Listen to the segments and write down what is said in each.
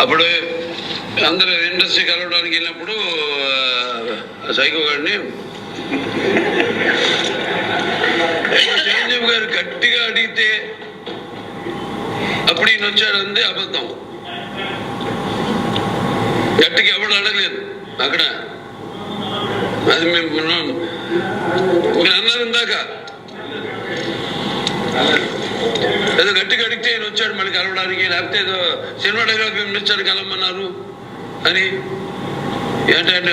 అప్పుడు అందరూ ఇండస్ట్రీ కలవడానికి వెళ్ళినప్పుడు సైకో గారిని చిరంజీవి గారు గట్టిగా అడిగితే అప్పుడు ఈయన వచ్చాడు అందే అబద్ధం. గట్టిగా ఎవడు అడగలేదు అక్కడ. అది మేము మీరు అన్నారు ఇందాక. ఏదో గట్టిగా అడిగితే ఈయన వచ్చాడు మళ్ళీ కలవడానికి లేకపోతే ఏదో సినిమాటోగ్రఫీ మినిస్టర్ కలవమన్నారు అని. ఏంటంటే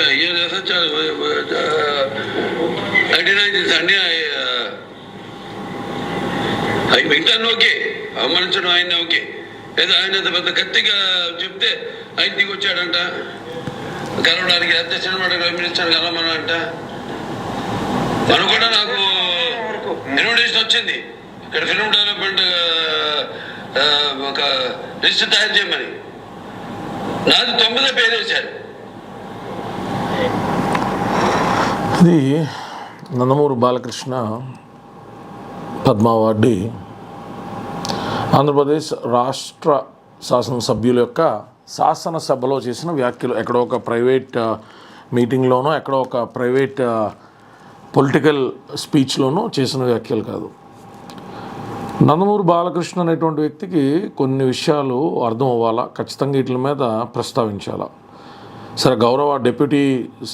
అండి అవి వింటాను ఓకే అవమానించడం ఆయన ఓకే. ఏదో ఆయన పెద్ద గట్టిగా చెప్తే ఆయన దిగి వచ్చాడంట. కలవడానికి లేకపోతే సినిమాటోగ్రఫీ మినిస్టర్ కలవమనంట మనం కూడా నాకు ఇన్విటేషన్ వచ్చింది. ఇక్కడ డెవలప్మెంట్ ఒక లిస్ట్ తయారు చేయమని నాది తొమ్మిదో పేరు వేశారు ఇది నందమూరి బాలకృష్ణ పద్మావార్డి. ఆంధ్రప్రదేశ్ రాష్ట్ర శాసనసభ్యుల యొక్క శాసనసభలో చేసిన వ్యాఖ్యలు ఎక్కడో ఒక ప్రైవేట్ మీటింగ్లోనో ఎక్కడో ఒక ప్రైవేట్ పొలిటికల్ స్పీచ్లోనో చేసిన వ్యాఖ్యలు కాదు. నందమూరి బాలకృష్ణ అనేటువంటి వ్యక్తికి కొన్ని విషయాలు అర్థం అవ్వాలా? ఖచ్చితంగా వీటి మీద ప్రస్తావించాలా? సరే గౌరవ డిప్యూటీ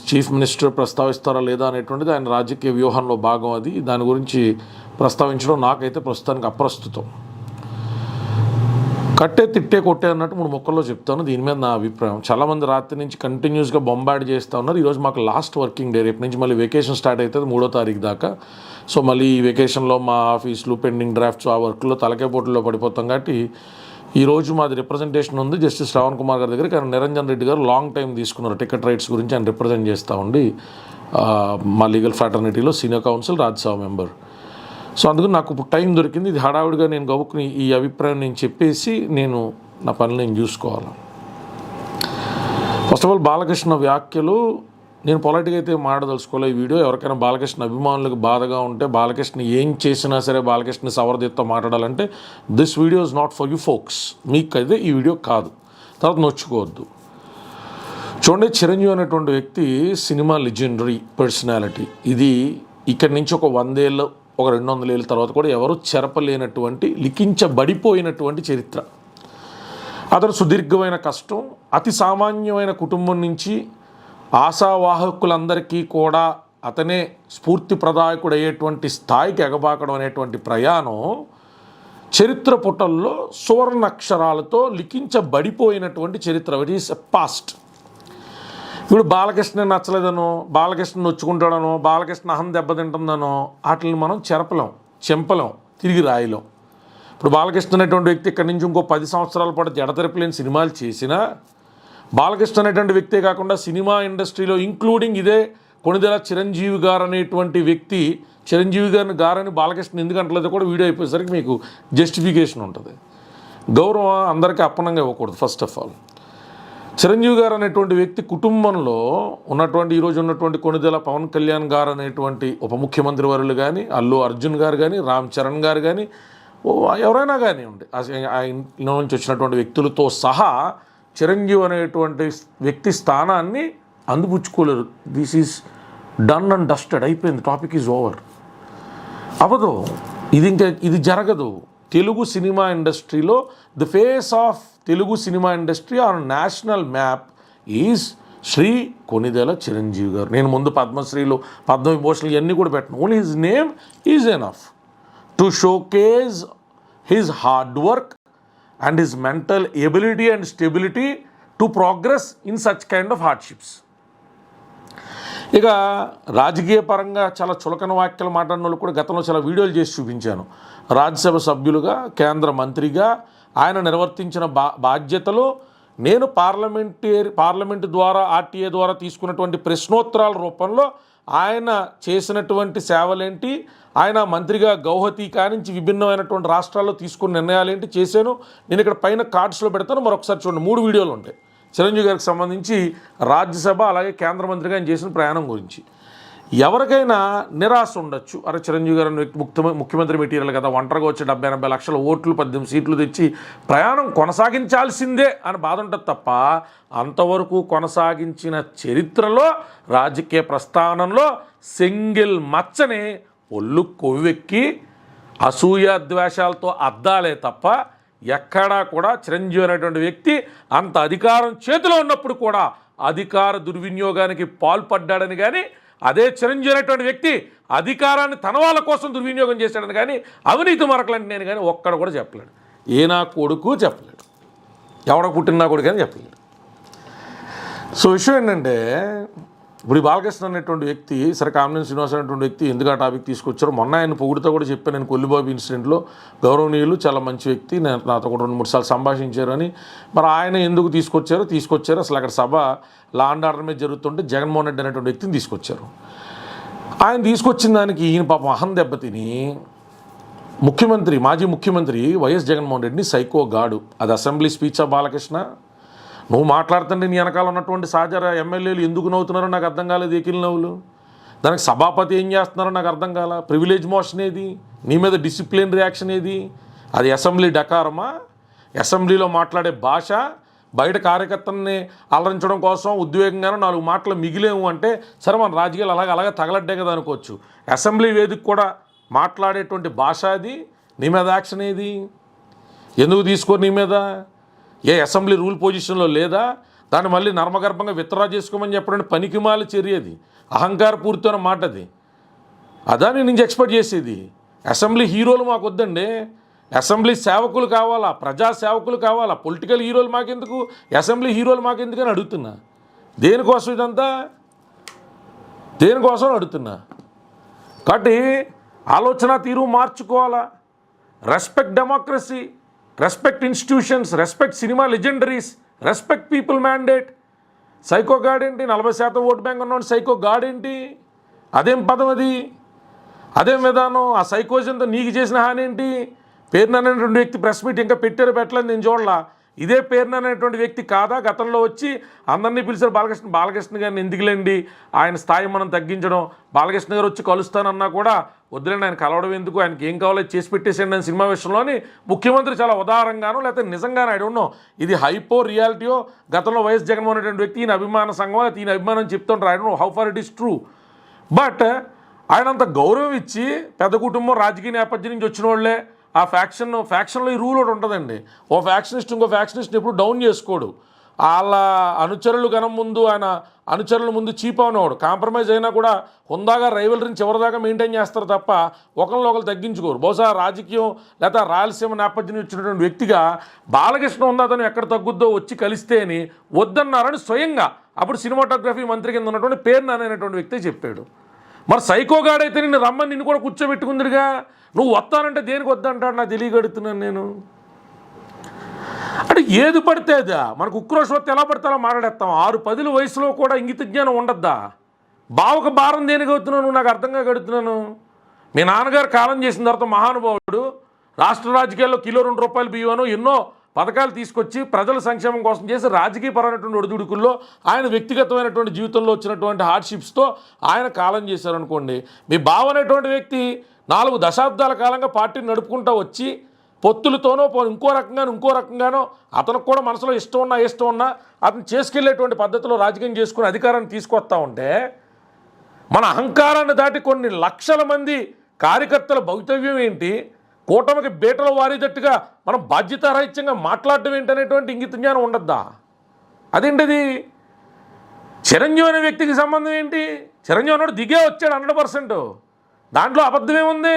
చీఫ్ మినిస్టర్ ప్రస్తావిస్తారా లేదా అనేటువంటిది ఆయన రాజకీయ వ్యూహంలో భాగం అది. దాని గురించి ప్రస్తావించడం నాకైతే ప్రస్తుతానికి అప్రస్తుతం. కట్టే తిట్టే కొట్టే అన్నట్టు మూడు మొక్కల్లో చెప్తాను. దీని మీద నా అభిప్రాయం. చాలామంది రాత్రి నుంచి కంటిన్యూస్గా బొంబాడ్ చేస్తూ ఉన్నారు. ఈరోజు మాకు లాస్ట్ వర్కింగ్ డే. రేపు నుంచి మళ్ళీ వెకేషన్ స్టార్ట్ అవుతుంది మూడో తారీఖు దాకా. సో మళ్ళీ ఈ వెకేషన్లో మా ఆఫీసులు పెండింగ్ డ్రాఫ్ట్స్ ఆ వర్క్లో తలకే పోటీలో పడిపోతాం కాబట్టి ఈరోజు మాది రిప్రజెంటేషన్ ఉంది. జస్టిస్ శ్రవణ్ కుమార్ గారి దగ్గర కానీ నిరంజన్ రెడ్డి గారు లాంగ్ టైం తీసుకున్నారు. టికెట్ రైట్స్ గురించి ఆయన రిప్రజెంట్ చేస్తూ ఉండి మా legal ఫ్రాటర్నిటీలో senior counsel Rajya Sabha member. So అందుకు నాకు ఇప్పుడు టైం దొరికింది. ఇది హడావుడిగా నేను గబుక్కుని ఈ అభిప్రాయం నేను చెప్పేసి నేను నా పనులు నేను చూసుకోవాలి. ఫస్ట్ ఆఫ్ ఆల్ బాలకృష్ణ వ్యాఖ్యలు నేను పొలైట్గా అయితే మాట్లాడదలుచుకోలే. ఈ వీడియో ఎవరికైనా బాలకృష్ణ అభిమానులకు బాధగా ఉంటే బాలకృష్ణ ఏం చేసినా సరే బాలకృష్ణ సవరదీత్తో మాట్లాడాలంటే this video is not for you folks మీకు అయితే ఈ వీడియో కాదు. తర్వాత నొచ్చుకోవద్దు. చూడండి చిరంజీవి అనేటువంటి వ్యక్తి సినిమా లెజెండరీ పర్సనాలిటీ. ఇది ఇక్కడి నుంచి ఒక వందేళ్ళు ఒక రెండు వందల ఏళ్ళ తర్వాత కూడా ఎవరు చెరపలేనటువంటి లిఖించబడిపోయినటువంటి చరిత్ర. అతను సుదీర్ఘమైన కష్టం అతి సామాన్యమైన కుటుంబం నుంచి ఆశావాహకులందరికీ కూడా అతనే స్ఫూర్తి ప్రదాయకుడయ్యేటువంటి స్థాయికి ఎగబాకడం అనేటువంటి ప్రయాణం చరిత్ర పుటల్లో సువర్ణక్షరాలతో లిఖించబడిపోయినటువంటి చరిత్ర. ఇట్ ఈస్ పాస్ట్ ఇప్పుడు బాలకృష్ణ నచ్చలేదనో బాలకృష్ణ నొచ్చుకుంటాడనో బాలకృష్ణ అహం దెబ్బతింటుందనో వాటిని మనం చెరపలేం చెంపలేం తిరిగి రాయలేం. ఇప్పుడు బాలకృష్ణ అనేటువంటి వ్యక్తి ఇక్కడి నుంచి ఇంకో పది సంవత్సరాల పాటు జడతెరపలేని సినిమాలు చేసినా బాలకృష్ణ అనేటువంటి వ్యక్తే కాకుండా సినిమా ఇండస్ట్రీలో ఇంక్లూడింగ్ ఇదే కొణిదెల చిరంజీవి గారు అనేటువంటి వ్యక్తి చిరంజీవి గారిని గారని బాలకృష్ణ ఎందుకు అంటలేదో కూడా వీడియో అయిపోయేసరికి మీకు జస్టిఫికేషన్ ఉంటుంది. గౌరవం అందరికీ అప్పనంగా ఇవ్వకూడదు ఫస్ట్ ఆఫ్ ఆల్. చిరంజీవి గారు అనేటువంటి వ్యక్తి కుటుంబంలో ఉన్నటువంటి ఈరోజు ఉన్నటువంటి కొణిదెల పవన్ కళ్యాణ్ గారు అనేటువంటి ఉప ముఖ్యమంత్రి వరులు కానీ అల్లు అర్జున్ గారు కానీ రామ్ చరణ్ గారు కానీ ఓ ఎవరైనా కానివ్వండి ఆ- ఆ ఇంట్లో నుంచి వచ్చినటువంటి వ్యక్తులతో సహా చిరంజీవి అనేటువంటి వ్యక్తి స్థానాన్ని అందిపుచ్చుకోలేరు. This is done and dusted అయిపోయింది. టాపిక్ ఈజ్ ఓవర్ అవదు ఇది ఇంకా ఇది జరగదు. తెలుగు సినిమా ఇండస్ట్రీలో the face of Telugu cinema industry on national map is Shri Konidela Chiranjeevi garu. నేను ముందు పద్మశ్రీలు పద్మవిభూషణలు ఇవన్నీ కూడా పెట్టను. Only his name is enough to showcase his hard work and his mental ability and stability to progress in such kind of hardships ఇక రాజకీయ పరంగా చాలా చులకన వ్యాఖ్యలు మాట్లాడిన వాళ్ళు కూడా గతంలో చాలా వీడియోలు చేసి చూపించాను. రాజ్యసభ సభ్యులుగా కేంద్ర మంత్రిగా ఆయన నిర్వర్తించిన బా బాధ్యతలు నేను పార్లమెంటరీ పార్లమెంటు ద్వారా ఆర్టీఏ ద్వారా తీసుకున్నటువంటి ప్రశ్నోత్తరాల రూపంలో ఆయన చేసినటువంటి సేవలేంటి? ఆయన మంత్రిగా గౌహతి కానించి విభిన్నమైనటువంటి రాష్ట్రాల్లో తీసుకున్న నిర్ణయాలు ఏంటి చేశాను? నేను ఇక్కడ పైన కార్డ్స్లో పెడతాను మరొకసారి చూడండి. మూడు వీడియోలు ఉంటాయి. చిరంజీవి గారికి సంబంధించి రాజ్యసభ అలాగే కేంద్ర మంత్రిగా ఆయన చేసిన ప్రయాణం గురించి. ఎవరికైనా నిరాశ ఉండొచ్చు. అరే చిరంజీవి గారు అనే ముఖ్య ముఖ్యమంత్రి మెటీరియల్ కదా ఒంటరిగా వచ్చి డెబ్బై ఎనభై లక్షల ఓట్లు పద్దెనిమిది సీట్లు తెచ్చి ప్రయాణం కొనసాగించాల్సిందే అని బాధ ఉంటుంది తప్ప అంతవరకు కొనసాగించిన చరిత్రలో రాజకీయ ప్రస్థానంలో సింగిల్ మచ్చని ఒళ్ళు కొవ్వెక్కి అసూయ ద్వేషాలతో అద్దాలే తప్ప ఎక్కడా కూడా చిరంజీవి అనేటువంటి వ్యక్తి అంత అధికారం చేతిలో ఉన్నప్పుడు కూడా అధికార దుర్వినియోగానికి పాల్పడ్డాడని కానీ అదే చిరంజీవి అనేటువంటి వ్యక్తి అధికారాన్ని తన వాళ్ళ కోసం దుర్వినియోగం చేశాడని కానీ అవినీతి మరకలంటే నేను కానీ ఒక్కడ కూడా చెప్పలేడు. ఏ నా కొడుకు చెప్పలేడు. ఎవడ పుట్టిన నా కొడుకు అని చెప్పలేడు. సో విషయం ఏంటంటే ఇప్పుడు ఈ బాలకృష్ణ అనేటువంటి వ్యక్తి సరే కామినేని శ్రీనివాస్ అనేటువంటి వ్యక్తి ఎందుకు ఆ టాపిక్ తీసుకొచ్చారు మొన్న ఆయన పొగుడుతో కూడా చెప్పాను. నేను కొల్లిబాబు ఇన్సిడెంట్లో గౌరవనీయులు చాలా మంచి వ్యక్తి. నేను నాతో కూడా రెండు మూడు సార్లు సంభాషించారని. మరి ఆయన ఎందుకు తీసుకొచ్చారో తీసుకొచ్చారు. అసలు అక్కడ సభ లా అండ్ ఆర్డర్ మీద జరుగుతుంటే జగన్మోహన్ రెడ్డి అనేటువంటి వ్యక్తిని తీసుకొచ్చారు. ఆయన తీసుకొచ్చిన దానికి ఈయన పాపం అహం దెబ్బతిని ముఖ్యమంత్రి మాజీ ముఖ్యమంత్రి వైఎస్ జగన్మోహన్ రెడ్డిని సైకో గాడు. అది అసెంబ్లీ స్పీచ్ ఆఫ్ బాలకృష్ణ. నువ్వు మాట్లాడుతుంటే నీ వెనకాల ఉన్నటువంటి సహచర ఎమ్మెల్యేలు ఎందుకు నవ్వుతున్నారో నాకు అర్థం కాలేదు ఏకిల్ నవ్వులు. దానికి సభాపతి ఏం చేస్తున్నారో నాకు అర్థం కాల. ప్రివిలేజ్ మోషన్ ఏది? నీ మీద డిసిప్లిన్ రియాక్షన్ ఏది? అది అసెంబ్లీ డకారమా? అసెంబ్లీలో మాట్లాడే భాష బయట కార్యకర్తల్ని అలరించడం కోసం ఉద్వేగంగానో నాలుగు మాటలు మిగిలేము అంటే సరే మన రాజకీయాలు అలాగే అలాగే తగలడ్డే కదా అనుకోవచ్చు. అసెంబ్లీ వేదిక కూడా మాట్లాడేటువంటి భాష అది నీ మీద యాక్షన్ ఏది? ఎందుకు తీసుకో నీ మీద? ఏ అసెంబ్లీ రూల్ పొజిషన్లో లేదా? దాన్ని మళ్ళీ నర్మగర్భంగా విత్డ్రా చేసుకోమని చెప్పడం పనికిమాల చర్య అది అహంకారపూరితమైన మాట అది. అదా నేను నుంచి ఎక్స్పెక్ట్ చేసేది. అసెంబ్లీ హీరోలు మాకు వద్దండి. అసెంబ్లీ సేవకులు కావాలా? ప్రజా సేవకులు కావాలా? పొలిటికల్ హీరోలు మాకెందుకు? అసెంబ్లీ హీరోలు మాకెందుకు అని అడుగుతున్నా. దేనికోసం ఇదంతా? దేనికోసం అడుగుతున్నా. కాబట్టి ఆలోచన తీరు మార్చుకోవాలా? Respect democracy respect institutions respect cinema legendaries respect people mandate psycho god ఏంటి నలభై శాతం ఓట్ బ్యాంక్ ఉన్నాడు సైకో గాడ్ ఏంటి అదేం పదం అది? అదేం విధానం? ఆ సైకోజన్తో నీకు చేసిన హాని ఏంటి? పేరున అనేటువంటి వ్యక్తి ప్రెస్ మీట్ ఇంకా పెట్టారు పెట్టలేదు నేను చూడలా. ఇదే పేరున అనేటువంటి వ్యక్తి కాదా? గతంలో వచ్చి అందరినీ పిలిచారు బాలకృష్ణ. బాలకృష్ణ గారిని ఎందుకులేండి? ఆయన స్థాయి మనం తగ్గించడం. బాలకృష్ణ గారు వచ్చి కలుస్తానన్నా కూడా వద్దులేండి ఆయన కలవడం ఎందుకు? ఆయనకి ఏం కావాలో చేసి పెట్టేసేయండి అని సినిమా విషయంలోని ముఖ్యమంత్రి చాలా ఉదారంగానో లేకపోతే నిజంగానో ఐ డోంట్ నో ఇది హైపో రియాలిటీయో గతంలో వైఎస్ జగన్మోహన్ రెడ్డి వ్యక్తి ఈయన అభిమాన సంఘం లేకపోతే ఈయన అభిమానం చెప్తుంటారు. I don't know how far it is true but ఆయన అంత గౌరవం ఇచ్చి పెద్ద కుటుంబం రాజకీయ నేపథ్యం నుంచి వచ్చిన వాళ్ళే. ఆ ఫ్యాక్షన్ ఫ్యాక్షన్లో ఈ రూల్ ఒకటి ఉంటుందండి. ఓ ఫ్యాక్షనిస్ట్ ఇంకో ఫ్యాక్షనిస్ట్ ఎప్పుడు డౌన్ చేసుకోడు. వాళ్ళ అనుచరులు గనం ముందు ఆయన అనుచరుల ముందు చీప్ అనేవాడు కాంప్రమైజ్ అయినా కూడా హుందాగా రైవలరీని చివరిదాకా మెయింటైన్ చేస్తారు తప్ప ఒకరిని ఒకరు తగ్గించుకోరు. బహుశా రాజకీయం లేదా రాయలసీమ నేపథ్యం ఇచ్చినటువంటి వ్యక్తిగా బాలకృష్ణ ఉందాతను ఎక్కడ తగ్గుద్దో వచ్చి కలిస్తే అని వద్దన్నారని స్వయంగా అప్పుడు సినిమాటోగ్రఫీ మంత్రి కింద ఉన్నటువంటి పేరు అనేటువంటి వ్యక్తి చెప్పాడు. మరి సైకోగాడైతే నిన్ను రమ్మని నిన్ను కూడా కూర్చోబెట్టుకుందిగా నువ్వు వస్తానంటే దేనికి వద్దంటాడు? నాకు తెలియగడుతున్నాను నేను. అంటే ఏది పడితే అదా. మనకు ఉక్రోషం ఎలా పడితే అలా మాట్లాడేస్తాం. ఆరు పదుల వయసులో కూడా ఇంగిత జ్ఞానం ఉండద్దా? బావకు భారం దేనికి అవుతున్నాను నాకు అర్థంగా గడుతున్నాను. మీ నాన్నగారు కాలం చేసిన తర్వాత మహానుభావుడు రాష్ట్ర రాజకీయాల్లో కిలో రెండు రూపాయలు బియ్యను ఎన్నో పథకాలు తీసుకొచ్చి ప్రజల సంక్షేమం కోసం చేసి రాజకీయపరమైనటువంటి ఒడిదుడుకుల్లో ఆయన వ్యక్తిగతమైనటువంటి జీవితంలో వచ్చినటువంటి హార్డ్షిప్స్తో ఆయన కాలం చేశారనుకోండి. మీ బావ అనేటువంటి వ్యక్తి నాలుగు దశాబ్దాల కాలంగా పార్టీని నడుపుకుంటూ వచ్చి పొత్తులతోనో పో ఇంకో రకంగానో ఇంకో రకంగానో అతనికి కూడా మనసులో ఇష్టం ఉన్నా ఇష్టం ఉన్నా అతను చేసుకెళ్ళేటువంటి పద్ధతిలో రాజకీయం చేసుకుని అధికారాన్ని తీసుకొస్తా ఉంటే మన అహంకారాన్ని దాటి కొన్ని లక్షల మంది కార్యకర్తల భవితవ్యం ఏంటి? కూటమికి బీటలు వారేటట్టుగా మనం బాధ్యతారాహిత్యంగా మాట్లాడడం ఏంటనేటువంటి ఇంగిత జ్ఞానం ఉండద్దా? అదేంటిది? చిరంజీవి అనే వ్యక్తికి సంబంధం ఏంటి? చిరంజీవి అన్నాడు దిగే వచ్చాడు హండ్రెడ్ పర్సెంట్. దాంట్లో అబద్ధమేముంది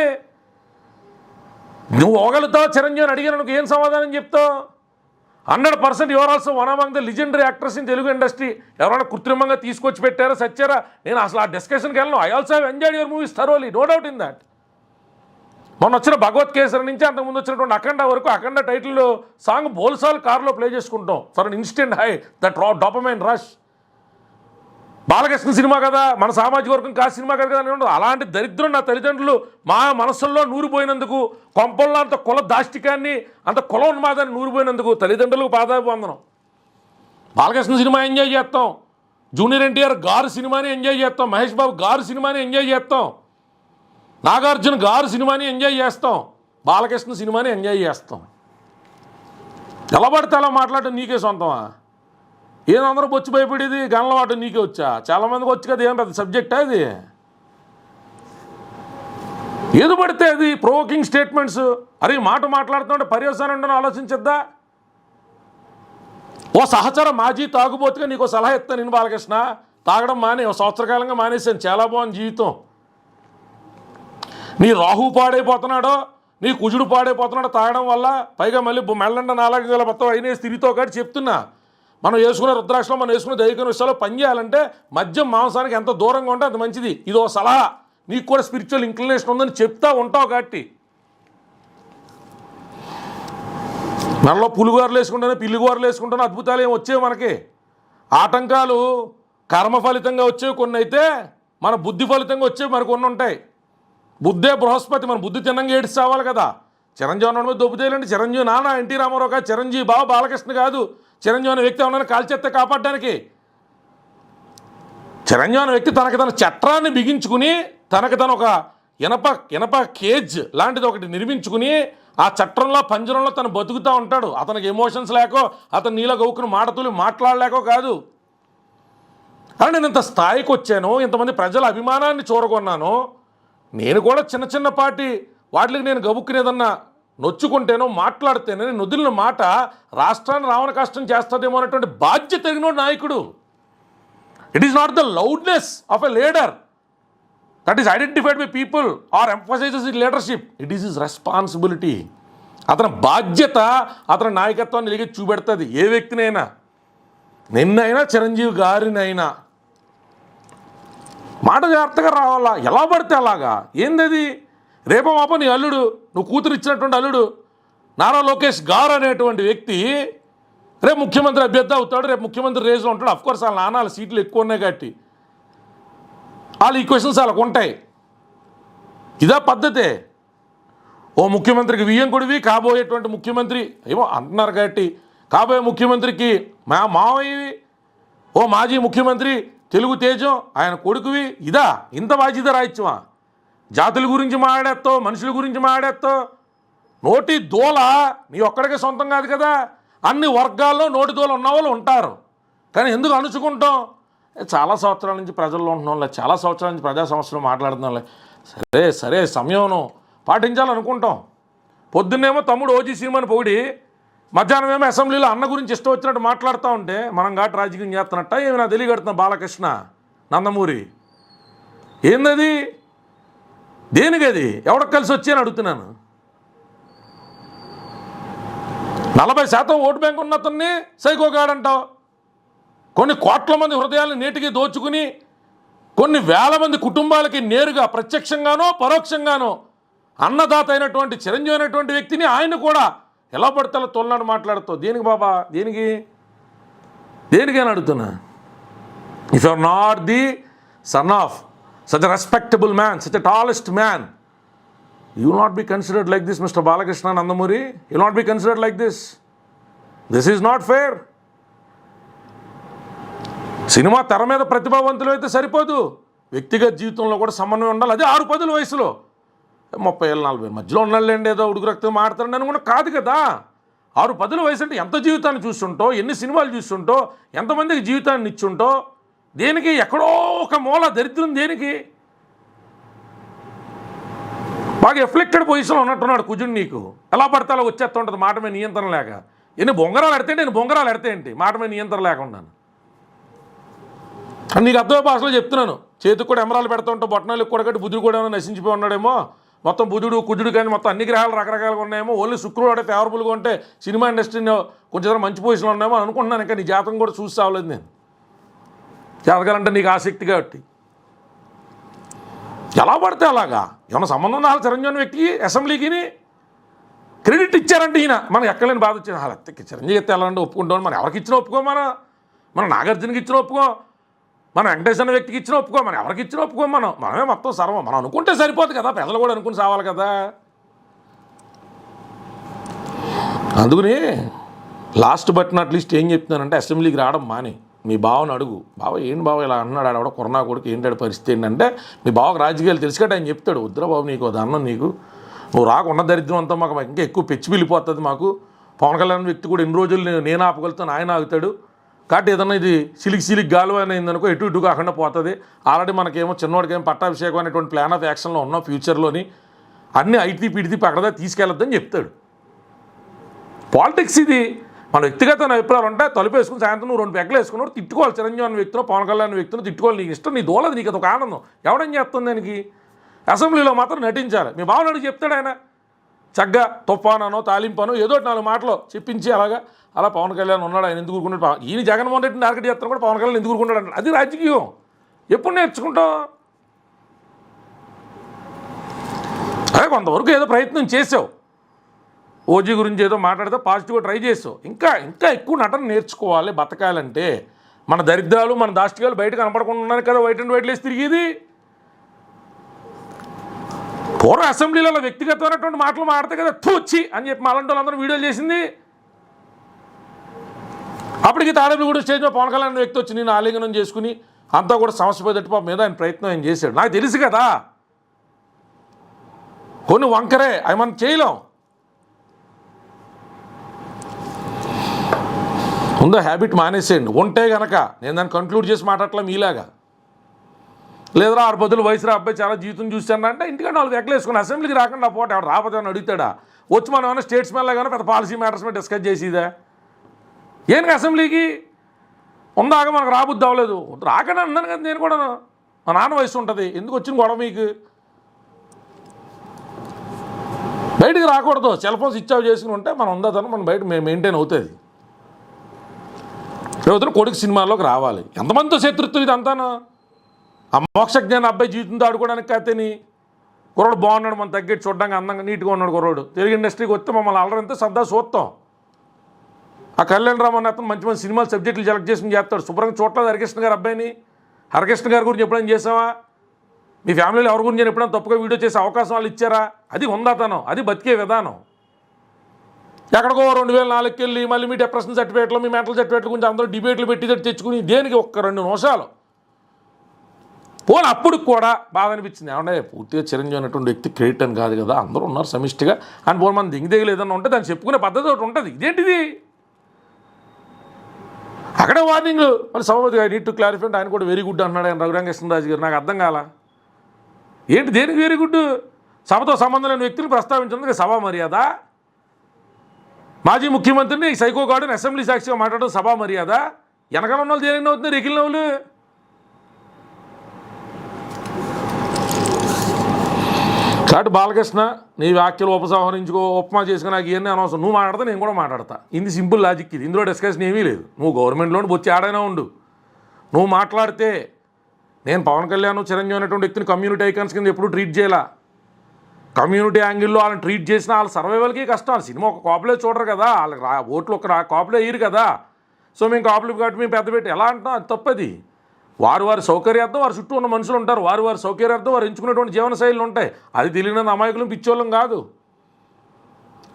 నువ్వు ఓగలుగుతావు చిరంజీవి అని అడిగిన నువ్వు ఏం సమాధానం చెప్తావు? Hundred percent your also one among the legendary actors in Telugu industry ఎవరైనా కృత్రిమంగా తీసుకొచ్చి పెట్టారా సచ్చారా? నేను అసలు ఆ డిస్కషన్కి వెళ్ళను. I also have enjoyed your movies thoroughly no doubt in that మొన్న వచ్చిన భగవత్ కేసరి నుంచి అంతకుముందు వచ్చినటువంటి అఖండ వరకు అఖండ టైటిల్ సాంగ్ బోల్సాల్ కార్లో ప్లే చేసుకుంటాం for an instant high that raw dopamine rush Balakrishna cinema కదా మన సామాజిక వర్గం కాదు సినిమా కదా అని ఉండదు. అలాంటి దరిద్రం నా తల్లిదండ్రులు మా మనసుల్లో నూరిపోయినందుకు కొంపల్లో అంత కుల దాష్టికాన్ని అంత కుల ఉన్మాదాన్ని నూరిపోయినందుకు తల్లిదండ్రులకు పాదాభివందనం. బాలకృష్ణ సినిమా ఎంజాయ్ చేస్తాం. జూనియర్ ఎన్టీఆర్ గారు సినిమాని ఎంజాయ్ చేస్తాం. మహేష్ బాబు గారు సినిమాని ఎంజాయ్ చేస్తాం. నాగార్జున గారు సినిమాని ఎంజాయ్ చేస్తాం. బాలకృష్ణ సినిమాని ఎంజాయ్ చేస్తాం. ఎలా పడితే అలా మాట్లాడటం నీకే సొంతమా? ఏం అందరూ బొచ్చి భయపడేది? గనలవాటం నీకే వచ్చా? చాలామందికి వచ్చి కదా ఏం పెద్ద సబ్జెక్ట్ అది ఏది పడితే అది? ప్రోవోకింగ్ స్టేట్మెంట్స్ అరే మాట మాట్లాడుతుంటే పర్యవసానం ఉండని ఆలోచించద్దా? ఓ సహచర మాజీ తాగుబోతుగా నీకు సలహా ఇస్తాను నేను బాలకృష్ణ. తాగడం మానే ఓ సంవత్సర కాలంగా మానేశాను. చాలా బాగుంది జీవితం. నీ రాహు పాడైపోతున్నాడో నీ కుజుడు పాడైపోతున్నాడో తాగడం వల్ల పైగా మళ్ళీ మెల్లండ నాలుగు వేల మొత్తం అయినేసి తిరిగితో కాదు చెప్తున్నా. మనం వేసుకునే రుద్రాక్షలో మనం వేసుకునే దైవిక విషయాలు పని చేయాలంటే మద్యం మాంసానికి ఎంత దూరంగా ఉంటే అంత మంచిది. ఇది ఒక సలహా. నీకు కూడా స్పిరిచువల్ ఇంక్లినేషన్ ఉందని చెప్తా ఉంటావు కాబట్టి. మనలో పులిగోరలు వేసుకుంటానే పిల్లిగోరలు వేసుకుంటానే అద్భుతాలు ఏమి వచ్చేవి మనకి? ఆటంకాలు కర్మ ఫలితంగా వచ్చేవి కొన్ని అయితే మన బుద్ధి ఫలితంగా వచ్చేవి మరి కొన్ని ఉంటాయి. బుద్ధే బృహస్పతి మన బుద్ధి తిన్నంగా ఏడ్చి కదా. చిరంజీవి అన్న మీద చేయాలంటే చిరంజీవి నాన్న ఎన్టీ రామారావు కాదు చిరంజీవి బావ బాలకృష్ణ కాదు. చిరంజీవి అనే వ్యక్తి ఏమన్నా కాల్చేత్త కాపాడడానికి. చిరంజీవి అనే వ్యక్తి తనకి తన చట్రాన్ని బిగించుకుని తనకి తను ఒక ఇనప ఇనప కేజ్ లాంటిది ఒకటి నిర్మించుకుని ఆ చట్రంలో పంజరంలో తను బతుకుతూ ఉంటాడు. అతనికి ఎమోషన్స్ లేకో అతను నీలో గౌకుని మాటతులు మాట్లాడలేకో కాదు. అని నేను ఇంత స్థాయికి వచ్చాను ఇంతమంది ప్రజల అభిమానాన్ని చూరగొన్నాను. నేను కూడా చిన్న చిన్నపాటి వాటికి నేను గబుక్కునేదన్నా నొచ్చుకుంటేనో మాట్లాడితేనే నేను వదిలిన మాట రాష్ట్రాన్ని రావణ కష్టం చేస్తుందేమో అనేటువంటి బాధ్యత తగిన నాయకుడు. It is not the loudness of a leader that is identified by people or emphasizes is leadership it is is responsibility అతని బాధ్యత అతని నాయకత్వాన్ని వెలిగి చూపెడుతుంది. ఏ వ్యక్తినైనా నిన్నైనా చిరంజీవి గారినైనా. మాట జాగ్రత్తగా రావాలా? ఎలా పడితే అలాగా? ఏందది? రేపో పాప నీ అల్లుడు నువ్వు కూతురు ఇచ్చినటువంటి అల్లుడు. నారా లోకేష్ గారు అనేటువంటి వ్యక్తి రేపు ముఖ్యమంత్రి అభ్యర్థి అవుతాడు రేపు ముఖ్యమంత్రి రేజ్లో ఉంటాడు. అఫ్కోర్స్ వాళ్ళ నాన్న వాళ్ళ సీట్లు ఎక్కువ ఉన్నాయి కాబట్టి. వాళ్ళు ఈ క్వశ్చన్స్ వాళ్ళకు ఉంటాయి. ఇదా పద్ధతే. ఓ ముఖ్యమంత్రికి వియ్యం కొడివి కాబోయేటువంటి ముఖ్యమంత్రి ఏమో అంటున్నారు కాబట్టి కాబోయే ముఖ్యమంత్రికి మా మావయ్యవి ఓ మాజీ ముఖ్యమంత్రి తెలుగు తేజం ఆయన కొడుకువి ఇదా ఇంత బాధ్యత రాయిత్యమా జాతుల గురించి మాట్లాడేస్తావు మనుషుల గురించి మాట్లాడేస్తావు. నోటి దోల నీ ఒక్కడికే సొంతం కాదు కదా. అన్ని వర్గాల్లో నోటి దోల ఉన్న వాళ్ళు ఉంటారు. కానీ ఎందుకు అణుచుకుంటాం చాలా సంవత్సరాల నుంచి ప్రజల్లో ఉంటున్నాంలే చాలా సంవత్సరాల నుంచి ప్రజా సమస్యలు మాట్లాడుతున్నాంలే సరే సరే సమయం పాటించాలనుకుంటాం. పొద్దున్నేమో తమ్ముడు ఓజీ సినిమాని పొగిడి మధ్యాహ్నం ఏమో అసెంబ్లీలో అన్న గురించి ఇష్టం వచ్చినట్టు మాట్లాడుతూ ఉంటే మనం ఘాటు రాజకీయం చేస్తున్నట్ట? ఏమి నా తెలియగడుతున్నా బాలకృష్ణ నందమూరి? ఏందది? దేనికి అది? ఎవరికి కలిసి వచ్చి అని అడుగుతున్నాను. నలభై శాతం ఓటు బ్యాంక్ ఉన్నతన్ని సైకోగాడంటావు కొన్ని కోట్ల మంది హృదయాలను నేటికి దోచుకుని కొన్ని వేల మంది కుటుంబాలకి నేరుగా ప్రత్యక్షంగానో పరోక్షంగానో అన్నదాత అయినటువంటి చిరంజీవి అయినటువంటి వ్యక్తిని ఆయన కూడా ఎలా పడితే అలా తొలనాడు మాట్లాడుతావు? దేనికి బాబా? దేనికి? దేనికి అని అడుగుతున్నా. If are not the son of such respectable man such a tallest man you not be considered like this mister Balakrishna Nandamuri you not be considered like this this is not fair cinema తెర మీద ప్రతిభావంతులు అయితే సరిపోదు. వ్యక్తిగత జీవితంలో కూడా సమన్వయం ఉండాలి. అదే ఆరు పదుల వయసులో. ముప్పై ఏళ్ళు నలభై మధ్యలో ఉన్నాళ్ళండి ఏదో ఉడుకు రక్తం మాడతారండి అని కూడా కాదు కదా. ఆరు పదుల వయసు అంటే ఎంత జీవితాన్ని చూస్తుంటో ఎన్ని సినిమాలు చూస్తుంటో ఎంతమందికి జీవితాన్ని ఇచ్చుంటో దేనికి? ఎక్కడో ఒక మూల దరిద్రం దేనికి? బాగా ఎఫ్లెక్టెడ్ పొజిషన్లో ఉన్నట్టున్నాడు కుజుడు నీకు. ఎలా పడితే అలా వచ్చేస్తూ ఉంటుంది మాట మీద నియంత్రణ లేక. ఎన్ని బొంగరాలు ఎడితే నేను బొంగరాలు ఎడితే ఏంటి? మాట మీద నియంత్రణ లేకుండా అని నీకు అర్థమయ్యే భాషలో చెప్తున్నాను. చేతికి కూడా ఎమరాలు పెడతా ఉంటావు కూడా కట్టి బుధుడు కూడా ఏమైనా నశించిపోయి ఉన్నాడేమో? మొత్తం బుధుడు కుజుడు కానీ మొత్తం అన్ని గ్రహాలు రకరకాలుగా ఉన్నాయేమో? ఓన్లీ శుక్రుడు ఫేవరబుల్గా ఉంటే సినిమా ఇండస్ట్రీని కొంచెం మంచి పొజిషన్లో ఉన్నాయేమో అనుకుంటున్నాను. ఇంకా నీ జాతకం కూడా చూసి సావలేదు నేను. జాతకాలంటే నీకు ఆసక్తి కాబట్టి. ఎలా పడితే అలాగా? ఏమైనా సంబంధం ఉన్న వాళ్ళు చిరంజీవి వ్యక్తికి? అసెంబ్లీకి క్రెడిట్ ఇచ్చారంటే ఈయన. మనకు ఎక్కలేని బాధ వచ్చిన చిరంజీవి ఎత్తే ఎలా ఒప్పుకుంటాం మనం ఎవరికి ఇచ్చినా ఒప్పుకో మన. మన నాగార్జునకి ఇచ్చిన ఒప్పుకో. మనం వెంకటేశ్వర అనే వ్యక్తికి ఇచ్చిన ఒప్పుకో. మనం ఎవరికి ఇచ్చిన ఒప్పుకో మనం. మనమే మొత్తం సర్వం. మనం అనుకుంటే సరిపోదు కదా. ప్రజలు కూడా అనుకుని సావాలి కదా. అందుకని లాస్ట్ బట్ నాట్ లీస్ట్ ఏం చెప్తున్నానంటే అసెంబ్లీకి రావడం మానే. మీ బావని అడుగు. బావ ఏంటి బావ ఇలా అన్నాడు? ఆడ కూడా కొరనా కొడుకు ఏంటాడు పరిస్థితి ఏంటంటే మీ బావకు రాజకీయాలు తెలుసు ఆయన చెప్తాడు. వద్దురా బాబు నీకు దాన్నం నీకు. నువ్వు రాకున్న దరిద్రం అంతా మాకు ఇంకా ఎక్కువ పెచ్చి వెళ్ళిపోతుంది మాకు. పవన్ కళ్యాణ్ వ్యక్తి కూడా ఎన్ని రోజులు నేను- ఆపగలుగుతాను ఆయన ఆగుతాడు. కాబట్టి ఏదన్నా ఇది సిలిక్ సిలిక్ గాలువైన అయిందనుకో ఎటు ఇటు కాకుండా పోతుంది. ఆల్రెడీ మనకేమో చిన్నోడికేమో పట్టాభిషేకం అనేటువంటి ప్లాన్ ఆఫ్ యాక్షన్లో ఉన్నాం ఫ్యూచర్లోని అన్ని ఐటీ పిడితి పక్కదా తీసుకెళ్ళొద్దని చెప్తాడు. పాలిటిక్స్ ఇది. మన వ్యక్తిగత అభిప్రాయాలు ఉంటాయి. తలుపేసుకుని సాయంత్రం నువ్వు రెండు పెగ్గలు వేసుకున్నాడు తిట్టుకోవాలి. చిరంజీవి అనే వ్యక్తిలో పవన్ కళ్యాణ్ వ్యక్తిని తిట్టుకోవాలి. నీకు ఇష్టం నీ దోలది నీకు అదొక ఆనందం. ఎవడేం చేస్తుంది దానికి? అసెంబ్లీలో మాత్రం నటించాలి. మీ బావనాడు చెప్తాడు ఆయన. చక్కగా తుఫానో తాలింపనో ఏదో ఒకటి నాలుగు మాటలు చెప్పించి అలాగా అలా పవన్ కళ్యాణ్ ఉన్నాడు ఆయన ఎందుకు ఊరుకున్నాడు? ఈయన జగన్మోహన్ రెడ్డిని టార్గెట్ చేస్తాను కూడా పవన్ కళ్యాణ్ ఎందుకు ఊరుకున్నాడు అది రాజకీయం. ఎప్పుడు నేర్చుకుంటావు అదే కొంతవరకు ఏదో ప్రయత్నం చేసావు. ఓజీ గురించి ఏదో మాట్లాడితే పాజిటివ్గా ట్రై చేసావు ఇంకా ఇంకా ఎక్కువ నటన నేర్చుకోవాలి బతకాలంటే. మన దరిద్రాలు మన దాష్టికాలు బయట కనపడకుండా ఉన్నాయి కదా వైట్ అండ్ వైట్ లేసి తిరిగేది. పూర్వ అసెంబ్లీలలో వ్యక్తిగతమైనటువంటి మాటలు మాడితే కదా తూచి అని చెప్పి మాలంటి వాళ్ళందరూ వీడియోలు చేసింది. అప్పటికి తాడేపల్లి కూడా స్టేజ్ మీద పవన్ కళ్యాణ్ వ్యక్తి వచ్చి నేను ఆలింగనం చేసుకుని అంతా కూడా సమస్య పోయేటట్టు మీద ఆయన ప్రయత్నం ఆయన చేశాడు? నాకు తెలుసు కదా. కొన్ని వంకరే అవి మనం చేయలేం. ఉందో హ్యాబిట్ మానేసేయండి. ఉంటే గనక నేను దాన్ని కంక్లూడ్ చేసి మాట్లాడట్లా మీలాగా. లేదురా ఆరు బదులు వయసురా అబ్బాయి చాలా జీవితం చూశాను అంటే ఇంటికంటే వాళ్ళు ఎక్కలేసుకుని అసెంబ్లీకి రాకుండా పోటీ ఎవరు రాకపోతే అని అడుగుతాడా? వచ్చి మనం ఏమైనా స్టేట్స్ కానీ పెద్ద పాలసీ మ్యాటర్స్ మీద డిస్కస్ చేసేదా? ఏంటి అసెంబ్లీకి ఉందాక మనకు రాబుద్ది అవ్వలేదు. రాకుండా అన్నాను కదా నేను కూడా మా నాన్న వయసు ఉంటుంది. ఎందుకు వచ్చిన గొడవ మీకు? బయటికి రాకూడదు. సెల్ ఫోన్స్ ఇచ్చావు చేసుకుని ఉంటే మనం ఉందా మనం బయట మెయింటైన్ అవుతుంది. రేవతలు కొడుకు సినిమాల్లోకి రావాలి. ఎంతమందితో శత్రుత్వం ఇదంతాను? ఆ మోక్షజ్ఞాన అబ్బాయి జీవితంతో ఆడుకోవడానికి కాతేని? కుర్రోడు బాగున్నాడు మనం తగ్గట్టు చూడడానికి అందంగా నీట్గా ఉన్నాడు కుర్రోడు. తెలుగు ఇండస్ట్రీకి వస్తే మమ్మల్ని అలరంతా సరదా చూస్తాం. ఆ కళ్యాణ్ రామన్ అతను మంచి మంచి సినిమాలు సబ్జెక్టులు సెలెక్ట్ చేసుకుని చేస్తాడు. శుభ్రంగా చూడలేదు హరికృష్ణ గారు అబ్బాయిని. హరికృష్ణ గారి గురించి ఎప్పుడైనా చేసావా? మీ ఫ్యామిలీలో ఎవరి గురించి నేను ఎప్పుడైనా తప్పుగా వీడియో చేసే అవకాశం వాళ్ళు ఇచ్చారా? అది ఉందా తను? అది బతికే విధానం. ఎక్కడికో రెండు వేల నాలుగుకి వెళ్ళి మళ్ళీ మీ డిప్రెషన్ సర్టిఫికేట్లు మీ మెంటల్ సర్టిఫికేట్ల గురించి అందరూ డిబేట్లు పెట్టి తెచ్చుకుని దేనికి ఒక్క రెండు నిమిషాలు? పోనీ అప్పుడు కూడా బాధ అనిపించింది. ఏమంటే పూర్తిగా చిరంజీవి అనేటువంటి వ్యక్తి క్రెడిట్ అని కాదు కదా అందరూ ఉన్నారు సమిష్టిగా. అని పోనీ మన దింగి ఏదన్నా ఉంటే దాన్ని చెప్పుకునే పద్ధతి ఒకటి ఉంటుంది. ఇదేంటిది? అక్కడే వార్నింగ్ మరి సభాపతి నీట్ టు క్లారిఫై ఆయన కూడా వెరీ గుడ్ అన్నాడు ఆయన రఘురామకృష్ణరాజు గారు. నాకు అర్థం కాల? ఏంటి దేనికి వెరీ గుడ్ సభతో సంబంధం లేని వ్యక్తిని ప్రస్తావించినందుకు సభా మర్యాద? మాజీ ముఖ్యమంత్రిని సైకో గార్డెన్ అసెంబ్లీ సాక్షిగా మాట్లాడడం సభా మర్యాద. వెనకాల ఉన్న వాళ్ళు దేనికి అవుతుంది రెకిల్ నవ్వులు కాబట్టి బాలకృష్ణ నీ వ్యాఖ్యలు ఉపసంహరించుకో ఉపమా చేసుకుని నాకు ఇవన్నీ అనవసరం. నువ్వు మాట్లాడతా నేను కూడా మాట్లాడతా. ఇది సింపుల్ లాజిక్ ఇది. ఇందులో డిస్కషన్ ఏమీ లేదు. నువ్వు గవర్నమెంట్లో వచ్చి ఆడైనా ఉండు. నువ్వు మాట్లాడితే నేను పవన్ కళ్యాణ్ చిరంజీవి అనేటువంటి వ్యక్తిని కమ్యూనిటీ ఐకాన్స్ కింద ఎప్పుడు ట్రీట్ చేయాలా. కమ్యూనిటీ యాంగిల్లో వాళ్ళని ట్రీట్ చేసిన వాళ్ళ సర్వైవల్కి కష్టం. వాళ్ళ సినిమా ఒక కాపులే చూడరు కదా. వాళ్ళకి రా ఓట్లు ఒక కాపులే వేయరు కదా. సో మేము కాపులు కాబట్టి మేము పెద్ద పెట్టి ఎలా అంటాం అది తప్పది. వారు వారి సౌకర్యార్థం వారి చుట్టూ ఉన్న మనుషులు ఉంటారు. వారు వారి సౌకర్యార్థం వారు ఎంచుకునేటువంటి జీవనశైలులు ఉంటాయి. అది తెలియని అమాయకులు పిచ్చోళ్ళం కాదు.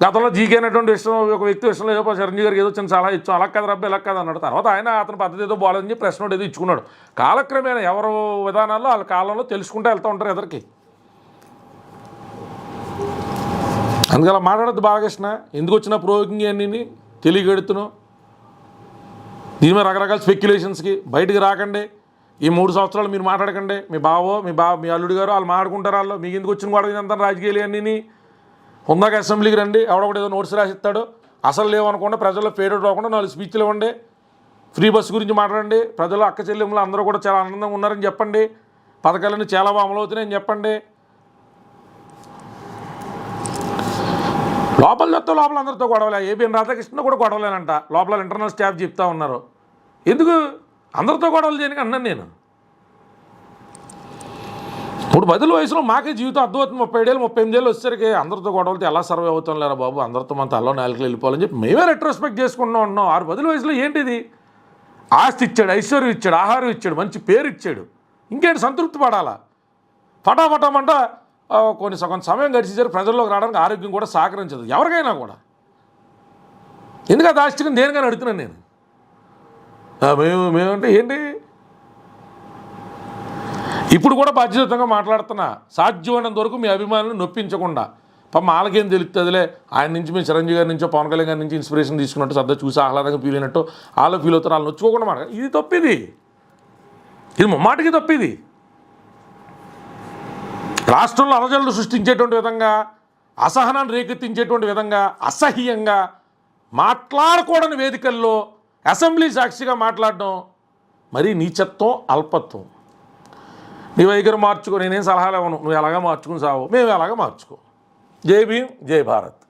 గతంలో జీకే అనేటువంటి విషయం ఒక వ్యక్తి విషయంలో ఏదో చిరంజీవి గారికి ఏదో చిన్న సలహా ఇచ్చాం. అలా కదా రబ్బా ఇలా కదా అన్నాడు. తర్వాత ఆయన అతని పద్ధతి ఏదో బాగాలని చెప్పి ప్రశ్న ఏదో ఇచ్చుకున్నాడు. కాలక్రమేణా ఎవరు విధానాల్లో వాళ్ళ కాలంలో తెలుసుకుంటూ వెళ్తూ ఉంటారు ఎదరికి. అందుకలా మాట్లాడద్దు బాలకృష్ణ. ఎందుకు వచ్చిన ప్రోగింగ్ అన్నీ తెలియగెడుతున్నావు దీని మీద రకరకాల స్పెక్యులేషన్స్కి బయటికి రాకండి. ఈ మూడు సంవత్సరాలు మీరు మాట్లాడకండి. మీ బావో మీ బా మీ అల్లుడు గారు వాళ్ళు మాట్లాడుకుంటారు వాళ్ళు. మీకు ఎందుకు వచ్చిన గొడవ ఇదంతా రాజకీయాలు అన్నీ ఉందాక అసెంబ్లీకి రండి. ఎవడొకటి ఏదో నోట్స్ రాసిస్తాడు. అసలు లేవనుకోండి ప్రజల్లో ఫేవరెట్ రాకుండా నాలుగు స్పీచ్లు ఇవ్వండి. ఫ్రీ బస్సు గురించి మాట్లాడండి. ప్రజలు అక్క చెల్లెములు అందరూ కూడా చాలా ఆనందంగా ఉన్నారని చెప్పండి. పథకాలన్నీ చాలా బాగా అమలవుతున్నాయని చెప్పండి. లోపల చెప్తే లోపల అందరితో గొడవలే. ఏబిఎన్ రాధాకృష్ణ కూడా గొడవలేనంట. లోపల ఇంటర్నల్ స్టాఫ్ చెప్తా ఉన్నారు. ఎందుకు? అందరితో గొడవలు చేయడానికి అన్నాను నేను. ఇప్పుడు బదులు వయసులో మాకే జీవితం అర్థమవుతుంది. ముప్పై ఏళ్ళు ముప్పై ఎనిమిది ఏళ్ళు వచ్చేసరికి అందరితో గొడవలతో ఎలా సర్వే అవుతాం లేరా బాబు? అందరితో మన తల్లో నాలుగులు వెళ్ళిపోవాలని చెప్పి మేమే రెట్రోస్పెక్ట్ చేసుకుంటూ ఉన్నాం. ఆరు బదులు వయసులో ఏంటిది ఆస్తి ఇచ్చాడు ఐశ్వర్యం ఇచ్చాడు ఆహారం ఇచ్చాడు మంచి పేరు ఇచ్చాడు. ఇంకేంటి సంతృప్తి పడాలా? పటాపటామంట కొన్ని సగం సమయం గడిచేసరికి ప్రజల్లోకి రావడానికి ఆరోగ్యం కూడా సహకరించదు. ఎవరికైనా కూడా. ఎందుకు అది ఆస్తికం దేనికని అడుగుతున్నాను నేను. మేము మేమంటే ఏంటి? ఇప్పుడు కూడా బాధ్యతంగా మాట్లాడుతున్నా. సాధ్యమైనంత వరకు మీ అభిమానులను నొప్పించకుండా. పాపం వాళ్ళకేం తెలుస్తుందిలే ఆయన నుంచి మీ చిరంజీవి గారి నుంచో పవన్ కళ్యాణ్ గారి నుంచి ఇన్స్పిరేషన్ తీసుకున్నట్టు సర్దా చూసి ఆహ్లాదంగా ఫీల్ అయినట్టు వాళ్ళు ఫీల్ అవుతారు. వాళ్ళు నొచ్చుకోకుండా మాట ఇది తప్పిది. ఇది ముమ్మాటికి తప్పిది. రాష్ట్రంలో అలజడులు సృష్టించేటువంటి విధంగా అసహనాన్ని రేకెత్తించేటువంటి విధంగా అసహ్యంగా మాట్లాడకూడని వేదికల్లో అసెంబ్లీ సాక్షిగా మాట్లాడడం మరీ నీచత్వం అల్పత్వం. నీ వైఖరి మార్చుకో నేనేం సలహాలు ఇవ్వను. నువ్వు ఎలాగా మార్చుకుని సావు? మేము ఎలాగా మార్చుకో? జై భీమ్ జై భారత్.